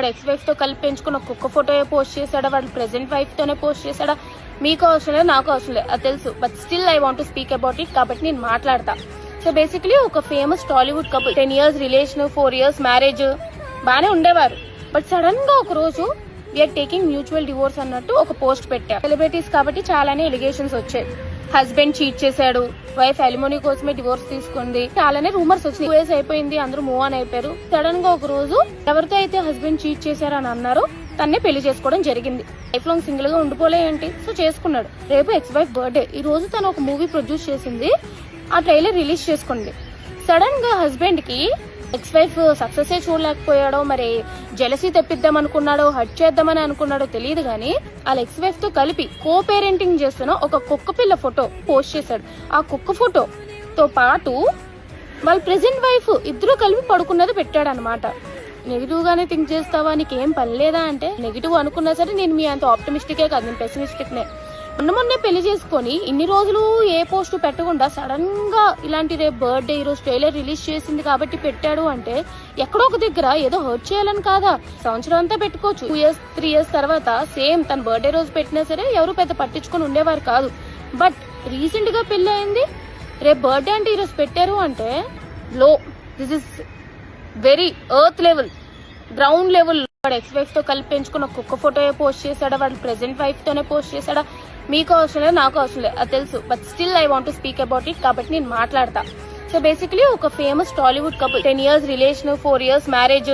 వాడు ఎక్స్ వైఫ్తో కలిపి పెంచుకున్న కుక్క ఫోటో పోస్ట్ చేశాడా? వాడు ప్రెసెంట్ వైఫ్ తోనే పోస్ట్ చేశాడా? మీకు అవసరం లేదు నాకు అవసరం లేదు. అది తెలుసు. But still I want speak about it కాబట్టి నేను మాట్లాడతా. సో బేసిక్లీ ఒక famous Tollywood couple ten years relation four years marriage బాగానే ఉండేవారు. బట్ సడన్గా ఒక రోజు వీఆర్ టేకింగ్ మ్యూచువల్ డివోర్స్ అన్నట్టు ఒక పోస్ట్ పెట్టారు సెలబ్రిటీస్ కాబట్టి చాలానే ఎలిగేషన్స్ వచ్చాయి. హస్బెండ్ చీట్ చేశాడు. వైఫ్ అలిమోనీ కోసమే డివోర్స్ తీసుకుంది. చాలానే రూమర్స్ వచ్చినాయి. టూ ఇయర్స్ అయిపోయింది. అందరూ మూవ్ ఆన్ అయిపోయారు. సడన్గా ఒక రోజు ఎవరితో అయితే హస్బెండ్ చీట్ చేశారని అన్నారు తన్నే పెళ్ళి చేసుకోవడం జరిగింది. లైఫ్ లాంగ్ సింగిల్గా ఉండిపోలే ఏంటి? సో చేసుకున్నాడు. రేపు ఎక్స్ వైఫ్ బర్త్డే ఈ రోజు తను ఒక మూవీ ప్రొడ్యూస్ చేసింది. ఆ ట్రైలర్ రిలీజ్ చేసుకుంది. సడన్గా హస్బెండ్కి ఎక్స్ వైఫ్ సక్సెస్ చూడలేకపోయాడో మరి జెలసీ తెప్పిద్దాం అనుకున్నాడో హట్ చేద్దామని అనుకున్నాడో తెలియదు కానీ వాళ్ళ ఎక్స్ వైఫ్తో కలిపి కో పేరెంటింగ్ చేస్తున్న ఒక కుక్క పిల్ల ఫోటో పోస్ట్ చేశాడు. ఆ కుక్క ఫోటో తో పాటు వాళ్ళ ప్రెసెంట్ వైఫ్ ఇద్దరు కలిపి పడుకున్నది పెట్టాడు అనమాట నెగిటివ్ గానే థింక్ చేస్తావా? నీకేం పని లేదా అంటే నెగిటివ్ అనుకున్నా సరే నేను మీ అంత ఆప్టమిస్టికే కాదు నేను పెసిమిస్టిక్నే మొన్న మొన్నే పెళ్ళి చేసుకొని ఇన్ని రోజులు ఏ పోస్ట్ పెట్టకుండా సడన్గా ఇలాంటి రేపు బర్త్డే ఈ రోజు ట్రైలర్ రిలీజ్ చేసింది కాబట్టి పెట్టాడు అంటే ఎక్కడో ఒక దగ్గర ఏదో హర్ట్ చేయాలని కాదా? సంవత్సరం అంతా పెట్టుకోవచ్చు. టూ ఇయర్స్ త్రీ ఇయర్స్ తర్వాత సేమ్ తన బర్త్డే రోజు పెట్టినా సరే ఎవరు పెద్ద పట్టించుకొని ఉండేవారు కాదు. బట్ రీసెంట్గా పెళ్ళి అయింది. రేపు బర్త్డే అంటే ఈరోజు పెట్టారు అంటే low this is very earth level ground level వాడు ఎక్స్ వైఫ్తో కలిపి పెంచుకున్న కుక్క ఫోటో పోస్ట్ చేశాడా? వాడు ప్రెసెంట్ వైఫ్ తోనే పోస్ట్ చేశాడా? మీకు అవసరం లేదు నాకు అవసరం లేదు. అది తెలుసు. But still I want speak about it కాబట్టి నేను మాట్లాడతా. సో బేసిక్లీ ఒక famous Tollywood couple ten years relation four years marriage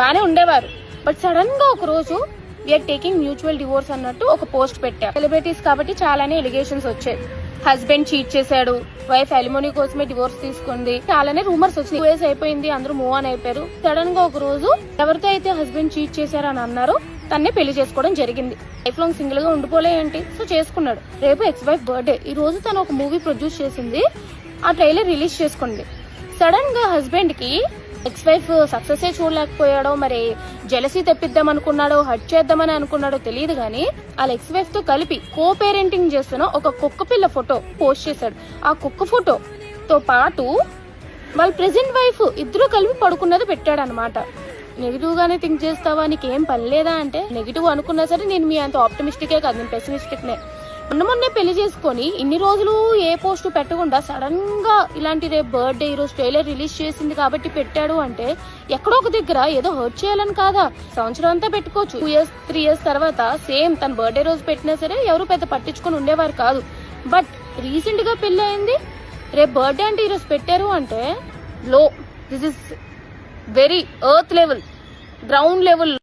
బాగానే ఉండేవారు. బట్ సడన్గా ఒక రోజు వీఆర్ టేకింగ్ మ్యూచువల్ డివోర్స్ అన్నట్టు ఒక పోస్ట్ పెట్టారు సెలబ్రిటీస్ కాబట్టి చాలానే ఎలిగేషన్స్ వచ్చాయి. హస్బెండ్ చీట్ చేశాడు. వైఫ్ అలిమోనీ కోసమే డివోర్స్ తీసుకుంది. చాలానే రూమర్స్ వచ్చింది టూ ఇయర్స్ అయిపోయింది. అందరూ మూవ్ ఆన్ అయిపోయారు. సడన్గా ఒక రోజు ఎవరితో అయితే హస్బెండ్ చీట్ చేశారని అన్నారో తన్నే పెళ్ళి చేసుకోవడం జరిగింది. లైఫ్ లాంగ్ సింగిల్గా ఉండిపోలే ఏంటి? సో చేసుకున్నాడు. రేపు ఎక్స్ వైఫ్ బర్త్డే ఈ రోజు తను ఒక మూవీ ప్రొడ్యూస్ చేసింది. ఆ ట్రైలర్ రిలీజ్ చేసుకుంది సడన్గా హస్బెండ్కి ఎక్స్ వైఫ్ సక్సెస్ చూడలేకపోయాడో మరి జెలసీ తెప్పిద్దాం అనుకున్నాడో హట్ చేద్దామని అనుకున్నాడో తెలియదు కానీ వాళ్ళ ఎక్స్ వైఫ్తో కలిపి కో పేరెంటింగ్ చేస్తున్న ఒక కుక్క పిల్ల ఫోటో పోస్ట్ చేశాడు. ఆ కుక్క ఫోటో తో పాటు వాళ్ళ ప్రెసెంట్ వైఫ్ ఇద్దరు కలిపి పడుకున్నది పెట్టాడు అనమాట నెగిటివ్ గానే థింక్ చేస్తావా? నీకేం పని లేదా అంటే నెగిటివ్ అనుకున్నా సరే నేను మీ అంత ఆప్టమిస్టికే కాదు నేను పెసిమిస్టిక్ నే. మొన్న మొన్నే పెళ్ళి చేసుకొని ఇన్ని రోజులు ఏ పోస్ట్ పెట్టకుండా సడన్గా ఇలాంటి రేపు బర్త్డే ఈ రోజు ట్రైలర్ రిలీజ్ చేసింది కాబట్టి పెట్టాడు అంటే ఎక్కడో ఒక దగ్గర ఏదో హర్ట్ చేయాలని కాదా? సంవత్సరం అంతా పెట్టుకోవచ్చు. టూ ఇయర్స్ త్రీ ఇయర్స్ తర్వాత సేమ్ తన బర్త్డే రోజు పెట్టినా సరే ఎవరు పెద్ద పట్టించుకొని ఉండేవారు కాదు. బట్ రీసెంట్గా పెళ్ళి అయింది. రేపు బర్త్డే అంటే ఈరోజు పెట్టారు అంటే low this is very earth level ground level